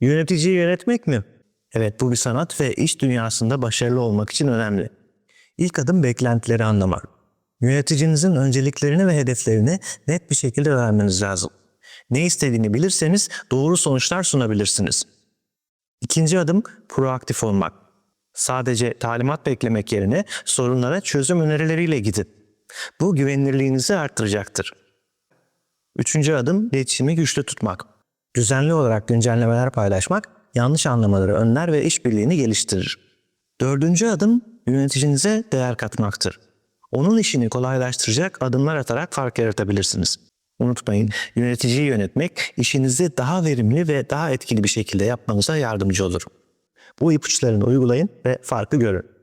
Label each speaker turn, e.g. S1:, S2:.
S1: Yöneticiyi yönetmek mi? Evet bu bir sanat ve iş dünyasında başarılı olmak için önemli. İlk adım beklentileri anlamak. Yöneticinizin önceliklerini ve hedeflerini net bir şekilde vermeniz lazım. Ne istediğini bilirseniz doğru sonuçlar sunabilirsiniz. İkinci adım proaktif olmak. Sadece talimat beklemek yerine sorunlara çözüm önerileriyle gidin. Bu güvenilirliğinizi arttıracaktır. Üçüncü adım iletişimi güçlü tutmak. Düzenli olarak güncellemeler paylaşmak yanlış anlamaları önler ve işbirliğini geliştirir. Dördüncü adım yöneticinize değer katmaktır. Onun işini kolaylaştıracak adımlar atarak fark yaratabilirsiniz. Unutmayın, yöneticiyi yönetmek işinizi daha verimli ve daha etkili bir şekilde yapmanıza yardımcı olur. Bu ipuçlarını uygulayın ve farkı görün.